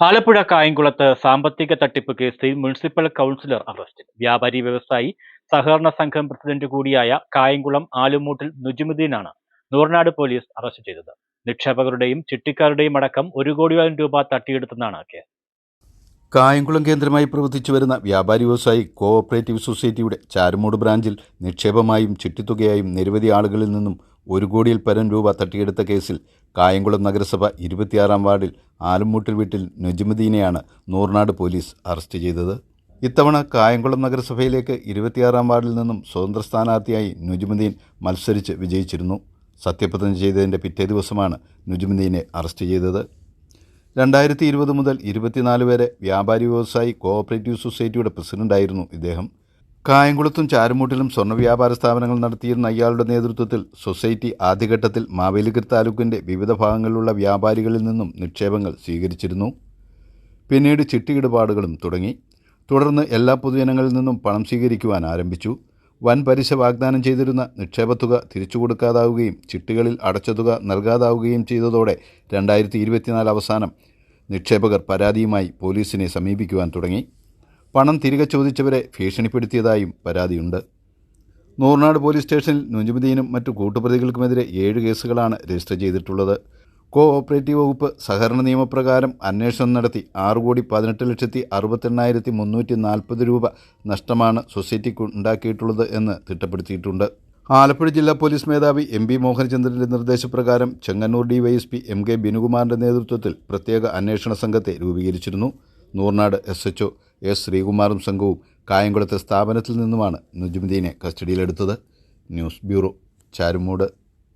ആലപ്പുഴ കായംകുളത്ത് സാമ്പത്തിക തട്ടിപ്പ് കേസിൽ മുനിസിപ്പൽ കൗൺസിലർ അറസ്റ്റിൽ വ്യാപാരി വ്യവസായി സഹകരണ സംഘം പ്രസിഡന്റ് കൂടിയായ കായംകുളം ആലുമൂട്ടിൽ നുജുമുദ്ദീനാണ് നൂർനാട് പോലീസ് അറസ്റ്റ് ചെയ്തത്. നിക്ഷേപകരുടെയും ചിട്ടിക്കാരുടെയും അടക്കം ഒരു കോടിയോളം രൂപ തട്ടിയെടുത്തെന്നാണ് കേസ്. കായംകുളം കേന്ദ്രമായി പ്രവർത്തിച്ചു വരുന്ന വ്യാപാരി വ്യവസായി കോഓപ്പറേറ്റീവ് സൊസൈറ്റിയുടെ ചാരുമൂട് ബ്രാഞ്ചിൽ നിക്ഷേപമായും ചിട്ടിത്തുകയായും നിരവധി ആളുകളിൽ നിന്നും ഒരു കോടിയിൽ പരം രൂപ തട്ടിയെടുത്ത കേസിൽ കായംകുളം നഗരസഭ ഇരുപത്തിയാറാം വാർഡിൽ ആലുംമൂട്ടിൽ വീട്ടിൽ നുജുമുദ്ദീനെയാണ് നൂർനാട് പോലീസ് അറസ്റ്റ് ചെയ്തത്. ഇത്തവണ കായംകുളം നഗരസഭയിലേക്ക് ഇരുപത്തിയാറാം വാർഡിൽ നിന്നും സ്വതന്ത്ര സ്ഥാനാർത്ഥിയായി നുജുമുദ്ദീൻ മത്സരിച്ച് വിജയിച്ചിരുന്നു. സത്യപ്രതിജ്ഞ ചെയ്തതിന്റെ പിറ്റേ ദിവസമാണ് നുജുമുദ്ദീനെ അറസ്റ്റ് ചെയ്തത്. രണ്ടായിരത്തി ഇരുപത് മുതൽ ഇരുപത്തിനാല് വരെ വ്യാപാരി വ്യവസായി കോഓപ്പറേറ്റീവ് സൊസൈറ്റിയുടെ പ്രസിഡന്റായിരുന്നു ഇദ്ദേഹം. കായംകുളത്തും ചാരുമൂട്ടിലും സ്വർണ വ്യാപാര സ്ഥാപനങ്ങൾ നടത്തിയിരുന്ന അയാളുടെ നേതൃത്വത്തിൽ സൊസൈറ്റി ആദ്യഘട്ടത്തിൽ മാവേലിക്കർ താലൂക്കിന്റെ വിവിധ ഭാഗങ്ങളിലുള്ള വ്യാപാരികളിൽ നിന്നും നിക്ഷേപങ്ങൾ സ്വീകരിച്ചിരുന്നു. പിന്നീട് ചിട്ടിയിടപാടുകളും തുടങ്ങി. തുടർന്ന് എല്ലാ പൊതുജനങ്ങളിൽ നിന്നും പണം സ്വീകരിക്കുവാൻ ആരംഭിച്ചു. വൻ പലിശ വാഗ്ദാനം ചെയ്തിരുന്ന നിക്ഷേപത്തുക തിരിച്ചു കൊടുക്കാതാവുകയും ചിട്ടികളിൽ അടച്ച തുക നൽകാതാവുകയും ചെയ്തതോടെ രണ്ടായിരത്തി ഇരുപത്തിനാല് അവസാനം നിക്ഷേപകർ പരാതിയുമായി പോലീസിനെ സമീപിക്കുവാൻ തുടങ്ങി. പണം തിരികെ ചോദിച്ചവരെ ഭീഷണിപ്പെടുത്തിയതായും പരാതിയുണ്ട്. നൂർനാട് പോലീസ് സ്റ്റേഷനിൽ നുജുമുദ്ദീനും മറ്റു കൂട്ടുപ്രതികൾക്കുമെതിരെ ഏഴ് കേസുകളാണ് രജിസ്റ്റർ ചെയ്തിട്ടുള്ളത്. കോ ഓപ്പറേറ്റീവ് വകുപ്പ് സഹകരണ നിയമപ്രകാരം അന്വേഷണം നടത്തി ആറ് കോടി പതിനെട്ട് ലക്ഷത്തി അറുപത്തെണ്ണായിരത്തി മുന്നൂറ്റി നാൽപ്പത് രൂപ നഷ്ടമാണ് സൊസൈറ്റിക്ക് ഉണ്ടാക്കിയിട്ടുള്ളത് എന്ന് തിട്ടപ്പെടുത്തിയിട്ടുണ്ട്. ആലപ്പുഴ ജില്ലാ പോലീസ് മേധാവി എം പി മോഹനചന്ദ്രന്റെ നിർദ്ദേശപ്രകാരം ചെങ്ങന്നൂർ ഡിവൈഎസ്പി എം കെ ബിനുകുമാറിന്റെ നേതൃത്വത്തിൽ പ്രത്യേക അന്വേഷണ സംഘത്തെ രൂപീകരിച്ചിരുന്നു. നൂർനാട് എസ് എച്ച് എസ് ശ്രീകുമാറും സംഘവും കായംകുളത്തെ സ്ഥാപനത്തിൽ നിന്നുമാണ് നജുമുദ്ദീനെ കസ്റ്റഡിയിലെടുത്തത്. News bureau Charummoodu.